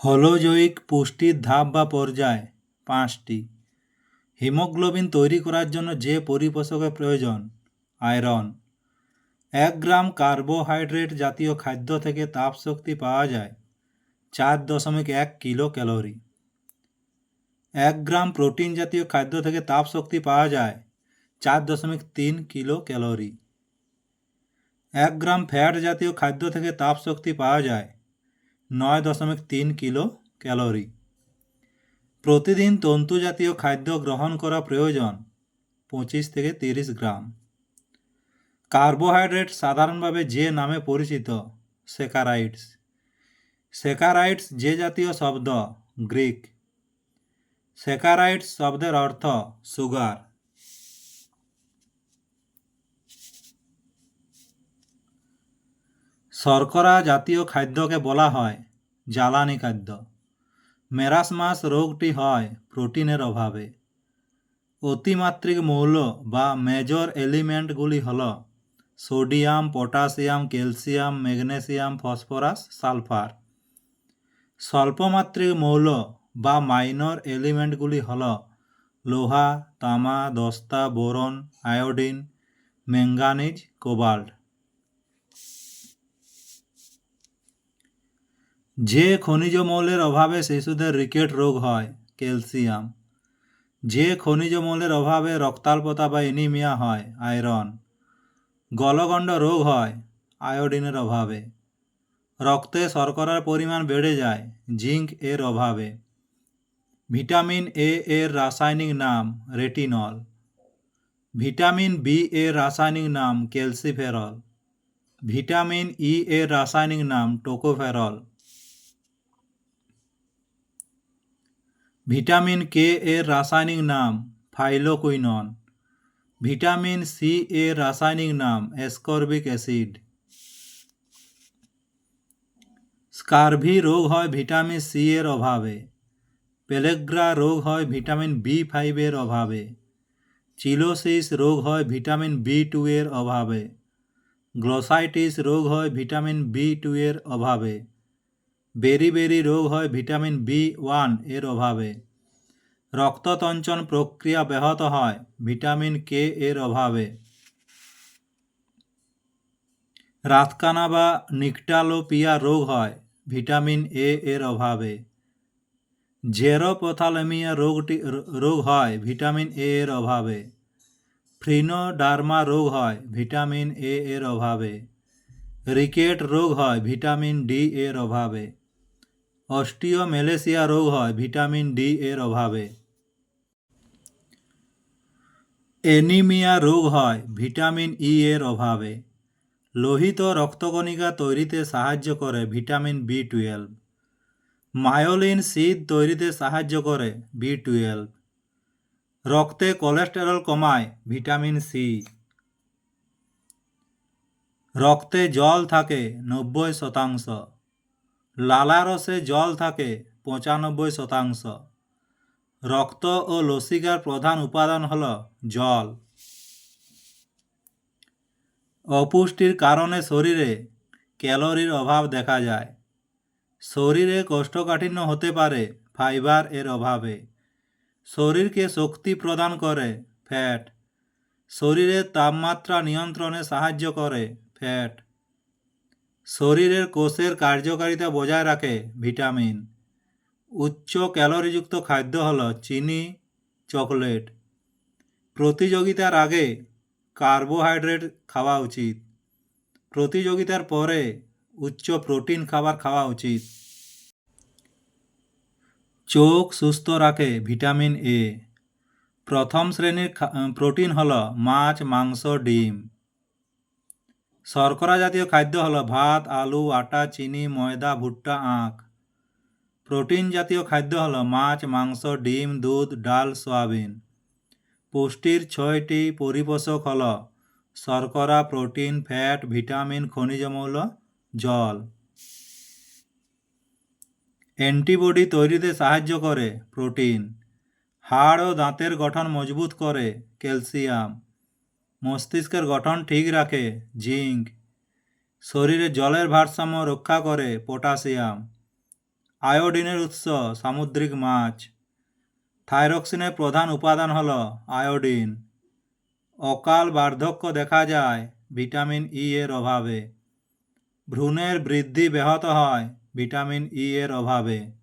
হলোজৈক পুষ্টির ধাপ বা পর্যায়, পাঁচটি। হিমোগ্লোবিন তৈরি করার জন্য যে পরিপোষকের প্রয়োজন, আয়রন। এক গ্রাম কার্বোহাইড্রেট জাতীয় খাদ্য থেকে তাপশক্তি পাওয়া যায়, চার দশমিক এক কিলো ক্যালোরি এক গ্রাম প্রোটিন জাতীয় খাদ্য থেকে তাপশক্তি পাওয়া যায়, চার দশমিক তিন কিলো ক্যালোরি এক গ্রাম ফ্যাট জাতীয় খাদ্য থেকে তাপশক্তি পাওয়া যায় নয় দশমিক তিন কিলো ক্যালোরি। প্রতিদিন তন্তু জাতীয় খাদ্য গ্রহণ করা প্রয়োজন পঁচিশ থেকে তিরিশ গ্রাম। কার্বোহাইড্রেট সাধারণভাবে যে নামে পরিচিত, সেকারাইটস। সেকারাইডস যে জাতীয় শব্দ, গ্রিক। সেকারাইটস শব্দের অর্থ, সুগার। শর্করা জাতীয় খাদ্যকে বলা হয়, জ্বালানি খাদ্য। মেরাসমাস রোগটি হয় প্রোটিনের অভাবে। অতিমাত্রিক মৌল বা মেজর এলিমেন্টগুলি হল sodium, potassium, calcium, magnesium, phosphorus, sulphur. স্বল্পমাত্রিক মৌল বা মাইনর এলিমেন্টগুলি হল লোহা, তামা, দস্তা, বোরন, আয়োডিন ম্যাঙ্গানিজ কোবাল্ট। যে খনিজ মৌলের অভাবে শিশুদের রিকেট রোগ হয়, ক্যালসিয়াম। যে খনিজ মৌলের অভাবে রক্তাল্পতা বা এনিমিয়া হয়, আয়রন। গলগণ্ড রোগ হয়, আয়োডিনের অভাবে। রক্তে শর্করার পরিমাণ বেড়ে যায়, জিঙ্ক এর অভাবে। ভিটামিন এ এর রাসায়নিক নাম রেটিনল। ভিটামিন বি এর রাসায়নিক নাম ক্যালসিফেরল। ভিটামিন ই এর রাসায়নিক নাম টোকোফেরল। ভিটামিন কে এর রাসায়নিক নাম ফাইলোকুইনন। ভিটামিন সি এর রাসায়নিক নাম অ্যাসকর্বিক অ্যাসিড। স্কারভি রোগ হয় ভিটামিন সি এর অভাবে। পেলেগ্রা রোগ হয় ভিটামিন বি ফাইভের অভাবে। চিলোসিস রোগ হয় ভিটামিন বি টু এর অভাবে। গ্লোসাইটিস রোগ হয় ভিটামিন বি টু এর অভাবে। বেরি বেরি রোগ হয় ভিটামিন বি ওয়ানের অভাবে। রক্ততঞ্চন প্রক্রিয়া ব্যাহত হয় ভিটামিন কে এর অভাবে। রাতকানা বা নিকটালোপিয়া রোগ হয় ভিটামিন এ এর অভাবে। জেরোপথালেমিয়া রোগটি রোগ হয় ভিটামিন এ এর অভাবে। ফ্রিনোডার্মা রোগ হয় ভিটামিন এ এর অভাবে। রিকেট রোগ হয় ভিটামিন ডি এর অভাবে। অস্টিওমেলেসিয়া রোগ হয়, ভিটামিন ডি এর অভাবে। অ্যানিমিয়া রোগ হয়, ভিটামিন ই এর অভাবে। লোহিত রক্তকণিকা তৈরিতে সাহায্য করে, ভিটামিন বি টুয়েলভ। মায়োলিন শীত তৈরিতে সাহায্য করে, বি টুয়েলভ। রক্তে কোলেস্টেরল কমায়, ভিটামিন সি। রক্তে জল থাকে, নব্বই শতাংশ। লালারসে জল থাকে পঁচানব্বই শতাংশ। রক্ত ও লসিকার প্রধান উপাদান হল জল। অপুষ্টির কারণে শরীরে ক্যালোরির অভাব দেখা যায়। শরীরে কোষ্ঠকাঠিন্য হতে পারে ফাইবার এর অভাবে। শরীরকে শক্তি প্রদান করে ফ্যাট। শরীরের তাপমাত্রা নিয়ন্ত্রণে সাহায্য করে ফ্যাট। শরীরের কোষের কার্যকারিতা বজায় রাখে ভিটামিন। উচ্চ ক্যালোরিযুক্ত খাদ্য হল চিনি, চকলেট। প্রতিযোগিতার আগে কার্বোহাইড্রেট খাওয়া উচিত। প্রতিযোগিতার পরে উচ্চ প্রোটিন খাবার খাওয়া উচিত। চোখ সুস্থ রাখে ভিটামিন এ। প্রথম শ্রেণির প্রোটিন হল মাছ, মাংস, ডিম। শর্করা জাতীয় খাদ্য হলো ভাত, আলু, আটা, চিনি, ময়দা, ভুট্টা, আখ। প্রোটিন জাতীয় খাদ্য হলো মাছ, মাংস, ডিম, দুধ, ডাল, সয়াবিন। পুষ্টির ছয়টি পরিপোষক হল শর্করা, প্রোটিন, ফ্যাট, ভিটামিন, খনিজ মৌল, জল। অ্যান্টিবডি তৈরিতে সাহায্য করে প্রোটিন। হাড় ও দাঁতের গঠন মজবুত করে ক্যালসিয়াম। মস্তিষ্কের গঠন ঠিক রাখে, জিঙ্ক। শরীরে জলের ভারসাম্য রক্ষা করে পটাশিয়াম। আয়োডিনের উৎস সামুদ্রিক মাছ। থাইরক্সিনের প্রধান উপাদান হল আয়োডিন। অকাল বার্ধক্য দেখা যায় ভিটামিন ই এর অভাবে। ভ্রূণের বৃদ্ধি ব্যাহত হয় ভিটামিন ই এর অভাবে।